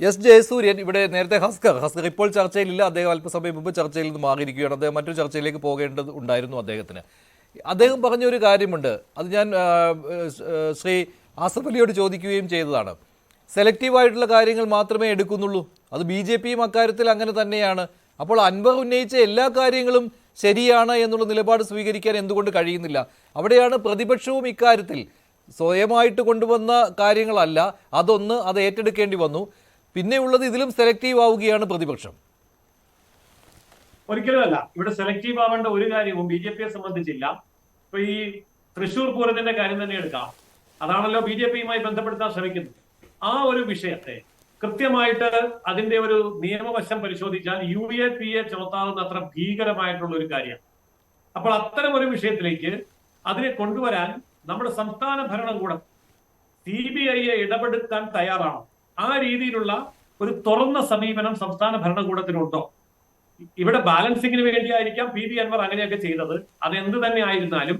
S Jayasuryan ഇവിടെ നേരത്തെ ഹസ്കർ. ഹസ്കർ ഇപ്പോൾ ചർച്ചയിലില്ല. അദ്ദേഹം അല്പസമയം മുമ്പ് ചർച്ചയിൽ നിന്ന് മാറിയിരിക്കുകയാണ്. അദ്ദേഹം മറ്റൊരു ചർച്ചയിലേക്ക് പോകേണ്ടത് ഉണ്ടായിരുന്നു അദ്ദേഹത്തിന്. അദ്ദേഹം പറഞ്ഞ ഒരു കാര്യമുണ്ട്. അത് ഞാൻ ശ്രീ ആസഫ് അലിയോട് ചോദിക്കുകയും ചെയ്തതാണ്. സെലക്റ്റീവായിട്ടുള്ള കാര്യങ്ങൾ മാത്രമേ എടുക്കുന്നുള്ളൂ. അത് ബി ജെ പിയും അക്കാര്യത്തിൽ അങ്ങനെ തന്നെയാണ്. അപ്പോൾ അൻവർ ഉന്നയിച്ച എല്ലാ കാര്യങ്ങളും ശരിയാണ് എന്നുള്ള നിലപാട് സ്വീകരിക്കാൻ എന്തുകൊണ്ട് കഴിയുന്നില്ല? അവിടെയാണ് പ്രതിപക്ഷവും ഇക്കാര്യത്തിൽ സ്വയമായിട്ട് കൊണ്ടുവന്ന കാര്യങ്ങളല്ല. അതൊന്ന് അത് ഏറ്റെടുക്കേണ്ടി വന്നു. പിന്നെയുള്ളത് ഇതിലും സെലക്റ്റീവ് ആവുകയാണ് പ്രതിപക്ഷം. ഒരിക്കലുമല്ല. ഇവിടെ സെലക്റ്റീവ് ആവേണ്ട ഒരു കാര്യവും ബി ജെ പിയെ സംബന്ധിച്ചില്ല. ഇപ്പൊ ഈ തൃശൂർ പൂരത്തിന്റെ കാര്യം തന്നെ എടുക്കാം. അതാണല്ലോ ബി ജെ പിയുമായി ബന്ധപ്പെടുത്താൻ ശ്രമിക്കുന്നത്. ആ ഒരു വിഷയത്തെ കൃത്യമായിട്ട് അതിന്റെ ഒരു നിയമവശം പരിശോധിച്ചാൽ യു എ പി എ ചുമത്താവുന്ന അത്ര ഭീകരമായിട്ടുള്ള ഒരു കാര്യമാണ്. അപ്പോൾ അത്തരം ഒരു വിഷയത്തിലേക്ക് അതിനെ കൊണ്ടുവരാൻ നമ്മുടെ സംസ്ഥാന ഭരണകൂടം സി ബി ഐയെ ഇടപെടുത്താൻ തയ്യാറാണോ. ആ രീതിയിലുള്ള ഒരു തുറന്ന സമീപനം സംസ്ഥാന ഭരണകൂടത്തിനുണ്ടോ? ഇവിടെ ബാലൻസിങ്ങിന് വേണ്ടിയായിരിക്കാം പി ബി അൻവർ അങ്ങനെയൊക്കെ ചെയ്തത്. അത് എന്ത് തന്നെ ആയിരുന്നാലും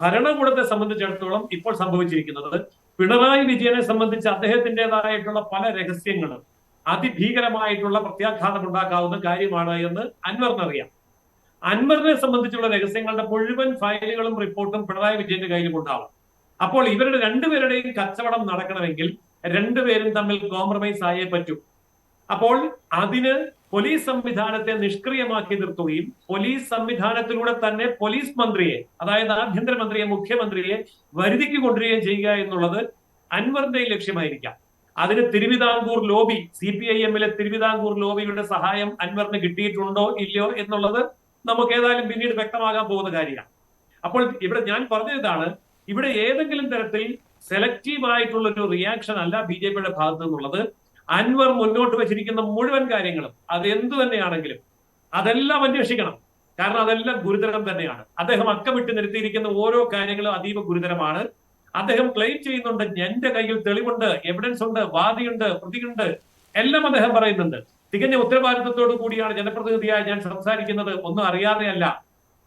ഭരണകൂടത്തെ സംബന്ധിച്ചിടത്തോളം ഇപ്പോൾ സംഭവിച്ചിരിക്കുന്നത് പിണറായി വിജയനെ സംബന്ധിച്ച് അദ്ദേഹത്തിന്റെതായിട്ടുള്ള പല രഹസ്യങ്ങളും അതിഭീകരമായിട്ടുള്ള പ്രത്യാഘാതം ഉണ്ടാക്കാവുന്ന കാര്യമാണ് എന്ന് അൻവറിനറിയാം. അൻവറിനെ സംബന്ധിച്ചുള്ള രഹസ്യങ്ങളുടെ മുഴുവൻ ഫയലുകളും റിപ്പോർട്ടും പിണറായി വിജയന്റെ കയ്യിലും ഉണ്ടാവും. അപ്പോൾ ഇവരുടെ രണ്ടുപേരുടെയും കച്ചവടം നടക്കണമെങ്കിൽ രണ്ടുപേരും തമ്മിൽ കോംപ്രമൈസ് ആയേ പറ്റൂ. അപ്പോൾ അതിന് പോലീസ് സംവിധാനത്തെ നിഷ്ക്രിയമാക്കി നിർത്തുകയും പോലീസ് സംവിധാനത്തിലൂടെ തന്നെ പോലീസ് മന്ത്രിയെ അതായത് ആഭ്യന്തരമന്ത്രിയെ മുഖ്യമന്ത്രിയെ വരുതിക്ക് കൊണ്ടുവരികയും ചെയ്യുക എന്നുള്ളത് അൻവറിന്റെ ലക്ഷ്യമായിരിക്കാം. അതിന് Thiruvithamkoor lobby C P I എമ്മിലെ തിരുവിതാംകൂർ ലോബിയുടെ സഹായം അൻവറിന് കിട്ടിയിട്ടുണ്ടോ ഇല്ലയോ എന്നുള്ളത് നമുക്ക് ഏതായാലും പിന്നീട് വ്യക്തമാകാൻ പോകുന്ന കാര്യമാണ്. അപ്പോൾ ഇവിടെ ഞാൻ പറഞ്ഞതാണ് ഇവിടെ ഏതെങ്കിലും തരത്തിൽ സെലക്റ്റീവ് ആയിട്ടുള്ള ഒരു റിയാക്ഷൻ അല്ല ബി ജെ പിയുടെ ഭാഗത്തു നിന്നുള്ളത്. അൻവർ മുന്നോട്ട് വെച്ചിരിക്കുന്ന മുഴുവൻ കാര്യങ്ങളും അത് തന്നെയാണെങ്കിലും അതെല്ലാം അന്വേഷിക്കണം. കാരണം അതെല്ലാം ഗുരുതരം തന്നെയാണ്. അദ്ദേഹം അക്കമിട്ട് നിർത്തിയിരിക്കുന്ന ഓരോ കാര്യങ്ങളും അതീവ ഗുരുതരമാണ്. അദ്ദേഹം ക്ലെയിം ചെയ്യുന്നുണ്ട് എന്റെ കയ്യിൽ തെളിവുണ്ട് എവിഡൻസ് ഉണ്ട് വാദിയുണ്ട് പ്രതിയുണ്ട്. എല്ലാം അദ്ദേഹം പറയുന്നുണ്ട്. തികഞ്ഞ ഉത്തരവാദിത്വത്തോടു കൂടിയാണ് ജനപ്രതിനിധിയായി ഞാൻ സംസാരിക്കുന്നത്. ഒന്നും അറിയാതെയല്ല.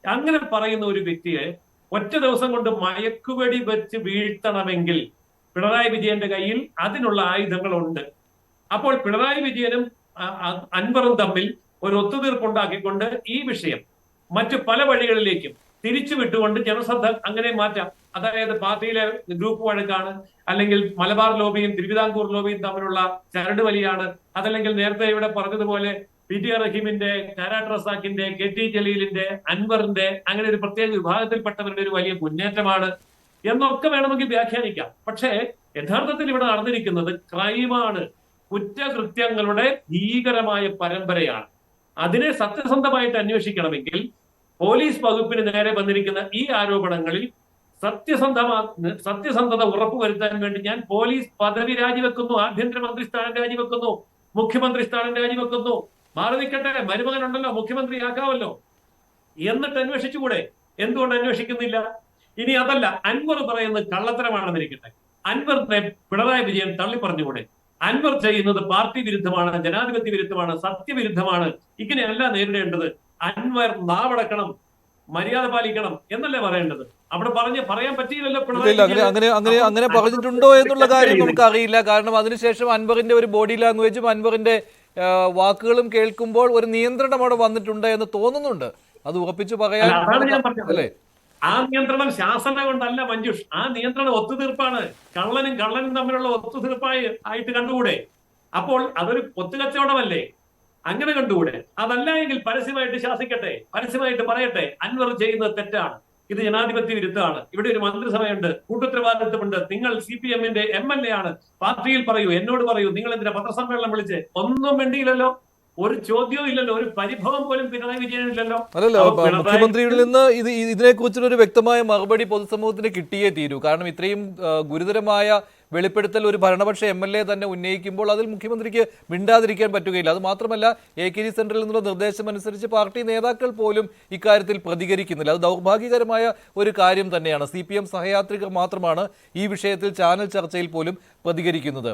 അങ്ങനെ പറയുന്ന ഒരു വ്യക്തിയെ ഒറ്റ ദിവസം കൊണ്ട് മയക്കുവെടി വെച്ച് വീഴ്ത്തണമെങ്കിൽ പിണറായി വിജയന്റെ കയ്യിൽ അതിനുള്ള ആയുധങ്ങളുണ്ട്. അപ്പോൾ പിണറായി വിജയനും അൻവറും തമ്മിൽ ഒരു ഒത്തുതീർപ്പുണ്ടാക്കിക്കൊണ്ട് ഈ വിഷയം മറ്റു പല വഴികളിലേക്കും തിരിച്ചു വിട്ടുകൊണ്ട് ജനശ്രദ്ധ അങ്ങനെ മാറ്റാം. അതായത് പാർട്ടിയിലെ ഗ്രൂപ്പ് വഴക്കാണ് അല്ലെങ്കിൽ മലബാർ ലോബിയും തിരുവിതാംകൂർ ലോബിയും തമ്മിലുള്ള ചരട് വലിയാണ് അതല്ലെങ്കിൽ നേരത്തെ ഇവിടെ പറഞ്ഞതുപോലെ പി ടി റഹീമിന്റെ കാരാട്ട് കെ ടി ജലീലിന്റെ അൻവറിന്റെ അങ്ങനെ ഒരു പ്രത്യേക വിഭാഗത്തിൽപ്പെട്ടവരുടെ ഒരു വലിയ മുന്നേറ്റമാണ് എന്നൊക്കെ വേണമെങ്കിൽ വ്യാഖ്യാനിക്കാം. പക്ഷേ യഥാർത്ഥത്തിൽ ഇവിടെ നടന്നിരിക്കുന്നത് ക്രൈമാണ്. കുറ്റകൃത്യങ്ങളുടെ ഭീകരമായ പരമ്പരയാണ്. അതിനെ സത്യസന്ധമായിട്ട് അന്വേഷിക്കണമെങ്കിൽ പോലീസ് വകുപ്പിന് നേരെ വന്നിരിക്കുന്ന ഈ ആരോപണങ്ങളിൽ സത്യസന്ധമാ സത്യസന്ധത ഉറപ്പുവരുത്താൻ വേണ്ടി ഞാൻ പോലീസ് പദവി രാജിവെക്കുന്നു ആഭ്യന്തരമന്ത്രി സ്ഥാനം രാജിവെക്കുന്നു മുഖ്യമന്ത്രി സ്ഥാനം രാജിവെക്കുന്നു. മാറി നിൽക്കട്ടെ. മരുമകനുണ്ടല്ലോ മുഖ്യമന്ത്രിയാക്കാമല്ലോ എന്നിട്ട് അന്വേഷിച്ചുകൂടെ? എന്തുകൊണ്ട് അന്വേഷിക്കുന്നില്ല? ഇനി അതല്ല അൻവർ പറയുന്നത് കള്ളത്തരമാണെന്നിരിക്കട്ടെ. അൻവറിനെ പിണറായി വിജയൻ തള്ളി പറഞ്ഞുകൂടെ അൻവർ ചെയ്യുന്നത് പാർട്ടി വിരുദ്ധമാണ് ജനാധിപത്യ വിരുദ്ധമാണ് സത്യവിരുദ്ധമാണ്. ഇങ്ങനെയല്ല നേരിടേണ്ടത്. അൻവർ നാവടക്കണം മര്യാദ പാലിക്കണം എന്നല്ലേ പറയേണ്ടത്? അവിടെ പറഞ്ഞ് പറയാൻ പറ്റിയില്ലല്ലോ അങ്ങനെ അങ്ങനെ അങ്ങനെ പറഞ്ഞിട്ടുണ്ടോ എന്നുള്ള കാര്യം നമുക്ക് അറിയില്ല. കാരണം അതിനുശേഷം അൻവറിന്റെ ഒരു ബോഡി ലാംഗ്വേജും അൻവറിന്റെ വാക്കുകളും കേൾക്കുമ്പോൾ ഒരു നിയന്ത്രണം അവിടെ വന്നിട്ടുണ്ട് എന്ന് തോന്നുന്നുണ്ട്. അത് ഉറപ്പിച്ചു പറയാൻ അല്ല, ആ നിയന്ത്രണം ശാസന കൊണ്ടല്ല മഞ്ജുഷ്. ആ നിയന്ത്രണം ഒത്തുതീർപ്പാണ്. കള്ളനും കള്ളനും തമ്മിലുള്ള ഒത്തുതീർപ്പായി ആയിട്ട് കണ്ടുകൂടെ? അപ്പോൾ അതൊരു ഒത്തുകച്ചവടമല്ലേ അങ്ങനെ കണ്ടുകൂടെ? അതല്ല എങ്കിൽ പരസ്യമായിട്ട് ശാസിക്കട്ടെ? പരസ്യമായിട്ട് പറയട്ടെ? അൻവർ ചെയ്യുന്നത് തെറ്റാണ്. ഇത് ജനാധിപത്യ വിരുദ്ധമാണ്. ഇവിടെ ഒരു മന്ത്രിസഭയുണ്ട്. കൂട്ടുത്തരവാദിത്വമുണ്ട്. നിങ്ങൾ സി പി എമ്മിന്റെ എം എൽ എ ആണ്. പാർട്ടിയിൽ പറയൂ എന്നോട് പറയൂ നിങ്ങൾ എന്തിനാ പത്രസമ്മേളനം വിളിച്ച്? ഒന്നും വേണ്ടിയില്ലല്ലോ ഒരു ചോദ്യവും ഇല്ലല്ലോ ഒരു പരിഭവം പോലും പിണറായി വിജയനില്ലല്ലോ അല്ലല്ലോ മുഖ്യമന്ത്രിയിൽ നിന്ന് ഇത് ഇതിനെക്കുറിച്ചുള്ള ഒരു വ്യക്തമായ മറുപടി പൊതുസമൂഹത്തിന് കിട്ടിയേ തീരൂ. കാരണം ഇത്രയും ഗുരുതരമായ വെളിപ്പെടുത്തൽ ഒരു ഭരണപക്ഷ എം എൽ എ തന്നെ ഉന്നയിക്കുമ്പോൾ അതിൽ മുഖ്യമന്ത്രിക്ക് മിണ്ടാതിരിക്കാൻ പറ്റുകയില്ല. അത് മാത്രമല്ല എ കെ ജി സെന്ററിൽ നിന്നുള്ള നിർദ്ദേശം അനുസരിച്ച് പാർട്ടി നേതാക്കൾ പോലും ഇക്കാര്യത്തിൽ പ്രതികരിക്കുന്നില്ല. അത് ദൗർഭാഗ്യകരമായ ഒരു കാര്യം തന്നെയാണ്. സി പി എം സഹയാത്രികർ മാത്രമാണ് ഈ വിഷയത്തിൽ ചാനൽ ചർച്ചയിൽ പോലും പ്രതികരിക്കുന്നത്.